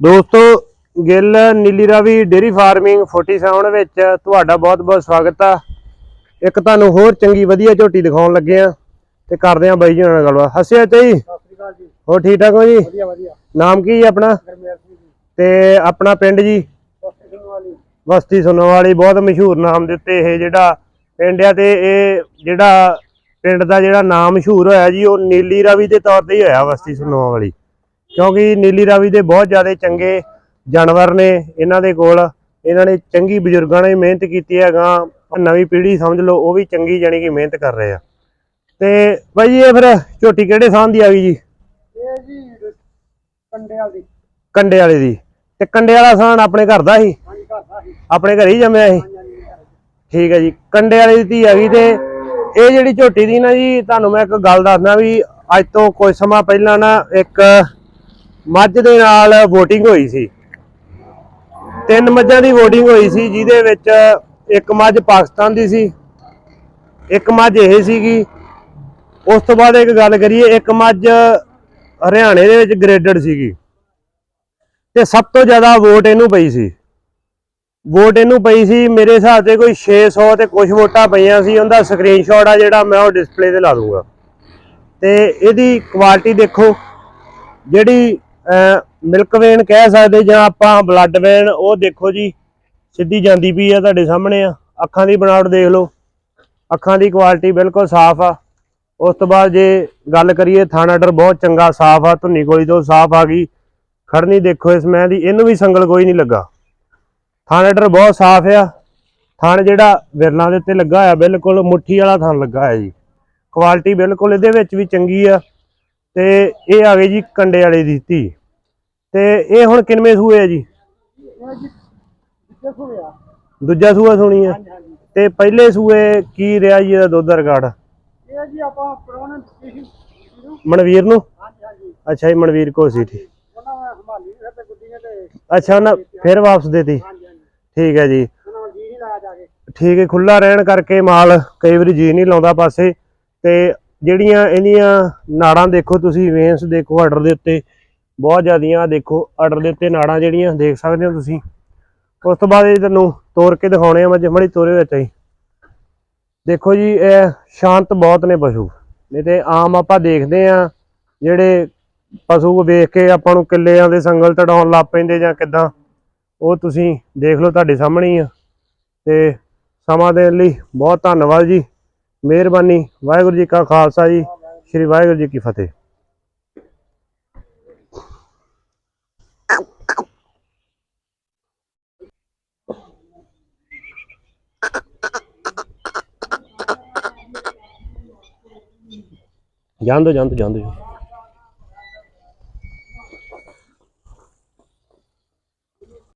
ਦੋਸਤੋ Gill Nili Ravi dairy farming 47 ਵਿੱਚ ਤੁਹਾਡਾ ਬਹੁਤ-ਬਹੁਤ ਸਵਾਗਤ ਆ। ਇੱਕ ਤੁਹਾਨੂੰ ਹੋਰ ਚੰਗੀ ਵਧੀਆ ਝੋਟੀ ਦਿਖਾਉਣ ਲੱਗੇ ਆ ਤੇ ਕਰਦੇ ਆ ਬਾਈ ਜੀ ਨਾਲ ਗੱਲਬਾਤ। ਹੱਸਿਆ ਚਾਹੀ ਸਤਿ ਸ੍ਰੀ ਅਕਾਲ ਜੀ। ਹੋਰ ਠੀਕ ਠਾਕ ਹੋ ਜੀ? ਵਧੀਆ ਵਧੀਆ। ਨਾਮ ਕੀ ਹੈ ਆਪਣਾ? ਤੇ ਆਪਣਾ ਪਿੰਡ ਜੀ? ਸਤਿ ਸਿੰਘ ਵਾਲੀ ਬਸਤੀ ਬਹੁਤ ਮਸ਼ਹੂਰ ਨਾਮ ਦੇ ਉੱਤੇ ਇਹ ਜਿਹੜਾ ਪਿੰਡ ਆ ਤੇ ਇਹ ਜਿਹੜਾ ਪਿੰਡ ਦਾ ਜਿਹੜਾ ਨਾਮ ਮਸ਼ਹੂਰ ਹੋਇਆ ਜੀ ਉਹ ਨੀਲੀ ਰਾਵੀ ਦੇ ਤੌਰ ਤੇ ਹੀ ਹੋਇਆ ਬਸਤੀ ਸੁਣਨਵਾਲੀ ਕਿਉਂਕਿ ਨੀਲੀ ਰਾਵੀ ਦੇ ਬਹੁਤ ਜ਼ਿਆਦਾ ਚੰਗੇ ਜਾਨਵਰ ਨੇ ਇਹਨਾਂ ਦੇ ਕੋਲ। ਇਹਨਾਂ ਨੇ ਚੰਗੀ ਬਜ਼ੁਰਗਾਂ ਨੇ ਮਿਹਨਤ ਕੀਤੀ ਹੈਗਾ। ਨਵੀਂ ਪੀੜ੍ਹੀ ਸਮਝ ਲਓ ਉਹ ਵੀ ਚੰਗੀ ਜਾਣੀ ਕਿ ਮਿਹਨਤ ਕਰ ਰਹੇ ਆ। ਤੇ ਬਾਈ ਜੀ ਇਹ ਫਿਰ ਝੋਟੀ ਕਿਹੜੇ ਸਾਹ ਦੀ ਆ ਗਈ ਜੀ? ਇਹ ਜੀ ਕੰਡੇ ਵਾਲੀ। ਕੰਡੇ ਵਾਲੇ ਦੀ। ਤੇ ਕੰਡੇ ਵਾਲਾ ਸਾਨ ਆਪਣੇ ਘਰ ਦਾ ਸੀ? ਹਾਂਜੀ ਘਰ ਦਾ ਸੀ। ਆਪਣੇ ਘਰੇ ਹੀ ਜੰਮਿਆ ਸੀ। ਠੀਕ ਹੈ ਜੀ। ਕੰਡੇ ਵਾਲੀ ਦੀ ਧੀ ਹੈਗੀ ਤੇ ਇਹ ਜਿਹੜੀ ਝੋਟੀ ਦੀ ਨਾ ਜੀ ਤੁਹਾਨੂੰ ਮੈਂ ਇੱਕ ਗੱਲ ਦੱਸਦਾ ਵੀ ਅੱਜ ਤੋਂ ਕੁਝ ਸਮਾਂ ਪਹਿਲਾਂ ਨਾ ਇੱਕ ਮੱਝ ਦੇ ਨਾਲ VOTING ਹੋਈ ਸੀ। ਤਿੰਨ ਮੱਝਾਂ ਦੀ VOTING ਹੋਈ ਸੀ, ਜਿਹਦੇ ਵਿੱਚ ਇੱਕ ਮੱਝ ਪਾਕਿਸਤਾਨ ਦੀ ਸੀ, ਇੱਕ ਮੱਝ ਇਹ ਸੀਗੀ। ਉਸ ਤੋਂ ਬਾਅਦ ਇੱਕ ਗੱਲ ਕਰੀਏ, ਇੱਕ ਮੱਝ ਹਰਿਆਣੇ ਦੇ ਵਿੱਚ ਗ੍ਰੇਡਡ ਸੀਗੀ। ਤੇ ਸਭ ਤੋਂ ਜ਼ਿਆਦਾ ਵੋਟ ਇਹਨੂੰ ਪਈ ਸੀ। ਵੋਟ ਇਹਨੂੰ ਪਈ ਸੀ, ਮੇਰੇ ਹਿਸਾਬ ਤੇ ਕੋਈ 600 ਤੇ ਕੁਝ ਵੋਟਾਂ ਪਈਆਂ ਸੀ, ਉਹਦਾ ਸਕਰੀਨਸ਼ਾਟ ਆ ਜਿਹੜਾ ਮੈਂ ਉਹ ਡਿਸਪਲੇ ਤੇ ਲਾ ਦੂੰਗਾ। ਤੇ ਇਹਦੀ ਕੁਆਲਿਟੀ ਦੇਖੋ, ਜਿਹੜੀ ਮਿਲਕ ਵੇਨ ਕਹਿ ਸਕਦੇ ਜਾਂ ਆਪਾਂ ਬਲੱਡ ਵੇਨ ਉਹ ਦੇਖੋ ਜੀ, ਸਿੱਧੀ ਜਾਂਦੀ ਪਈ ਆ ਤੁਹਾਡੇ ਸਾਹਮਣੇ ਆ। ਅੱਖਾਂ ਦੀ ਬਣਾਵਟ ਦੇਖ ਲਓ। ਅੱਖਾਂ ਦੀ ਕੁਆਲਿਟੀ ਬਿਲਕੁਲ ਸਾਫ਼ ਆ। ਉਸ ਤੋਂ ਬਾਅਦ ਜੇ ਗੱਲ ਕਰੀਏ, ਥਾਣਾ ਡਰ ਬਹੁਤ ਚੰਗਾ, ਸਾਫ਼ ਆ, ਧੁੰਨੀ ਗੋਲੀ ਤੋਂ ਸਾਫ਼ ਆ ਗਈ। ਖੜਨੀ ਦੇਖੋ ਇਸ ਮੈਂ ਦੀ, ਇਹਨੂੰ ਵੀ ਸੰਗਲ ਕੋਈ ਨਹੀਂ ਲੱਗਾ। ਥਾਣਾ ਡਰ ਬਹੁਤ ਸਾਫ਼ ਆ। ਥਣ ਜਿਹੜਾ ਵਿਰਲਾਂ ਦੇ ਉੱਤੇ ਲੱਗਾ ਹੋਇਆ, ਬਿਲਕੁਲ ਮੁੱਠੀ ਵਾਲਾ ਥਣ ਲੱਗਾ ਹੋਇਆ ਜੀ। ਕੁਆਲਿਟੀ ਬਿਲਕੁਲ ਇਹਦੇ ਵਿੱਚ ਵੀ ਚੰਗੀ ਆ। ਤੇ ਇਹ ਆ ਗਈ ਜੀ ਕੰਡੇ ਵਾਲੇ ਦੀ ਧੀ। ਤੇ ਇਹ ਹੁਣ ਕਿੰਨਵੇਂ ਸੂਏ ਆ ਜੀ? ਦੂਜਾ ਸੂਆ ਸੁਣੀ ਆ। ਤੇ ਪਹਿਲੇ ਸੂਏ ਕੀ ਰਿਹਾ ਜੀ ਇਹਦਾ ਦੁੱਧ ਦਾ ਰਿਕਾਰਡ? ਇਹ ਜੀ ਆਪਾਂ ਇਹਨੂੰ। ਮਨਵੀਰ ਨੂੰ? ਹਾਂਜੀ ਹਾਂਜੀ। ਅੱਛਾ ਜੀ ਮਨਵੀਰ ਕੋ ਸੀ ਠੀਕ। ਅੱਛਾ ਉਹਨਾਂ ਫਿਰ ਵਾਪਸ ਦੇਤੀ। ਠੀਕ ਹੈ ਜੀ। ਠੀਕ ਹੈ ਖੁੱਲਾ ਰਹਿਣ ਕਰਕੇ ਮਾਲ ਕਈ ਵਾਰੀ ਜੀ ਨਹੀਂ ਲਾਉਂਦਾ ਪਾਸੇ। ਤੇ ਜਿਹੜੀਆਂ ਇਹਦੀਆਂ ਨਾੜਾਂ ਦੇਖੋ ਤੁਸੀਂ ਵੇਨਸ ਦੇਖੋ ਆਰਡਰ ਦੇ ਉੱਤੇ। ਬਹੁਤ ਜ਼ਿਆਦੀਆਂ ਦੇਖੋ ਆਰਡਰ ਦੇ ਉੱਤੇ ਨਾੜਾਂ ਜਿਹੜੀਆਂ, ਦੇਖ ਸਕਦੇ ਹੋ ਤੁਸੀਂ। ਉਸ ਤੋਂ ਬਾਅਦ ਇਹ ਤੁਹਾਨੂੰ ਤੋੜ ਕੇ ਦਿਖਾਉਣੇ ਆ, ਮੈਂ ਜਮੜੀ ਤੋਰੇ ਵਿੱਚ ਹੀ ਦੇਖੋ ਜੀ, ਇਹ ਸ਼ਾਂਤ ਬਹੁਤ ਨੇ ਪਸ਼ੂ। ਨਹੀਂ ਤੇ ਆਮ ਆਪਾਂ ਦੇਖਦੇ ਆ, ਜਿਹੜੇ ਪਸ਼ੂ ਵੇਖ ਕੇ ਆਪਾਂ ਨੂੰ ਕਿੱਲਿਆਂ ਦੇ ਸੰਗਲ ਤੜਾਉਣ ਲੱਗ ਪੈਂਦੇ ਜਾਂ ਕਿਦਾਂ, ਉਹ ਤੁਸੀਂ ਦੇਖ ਲਓ ਤੁਹਾਡੇ ਸਾਹਮਣੇ ਹੀ ਆ। ਤੇ ਸਮਾਂ ਦੇਣ ਲਈ ਬਹੁਤ ਧੰਨਵਾਦ ਜੀ। ਮਿਹਰਬਾਨੀ। ਵਾਹਿਗੁਰੂ ਜੀ ਕਾ ਖਾਲਸਾ ਜੀ। ਸ੍ਰੀ ਵਾਹਿਗੁਰੂ ਜੀ ਕੀ ਫਤਿਹ। ਜਾਂਦੋ ਜਾਂਦੋ ਜਾਂਦੋ ਜੀ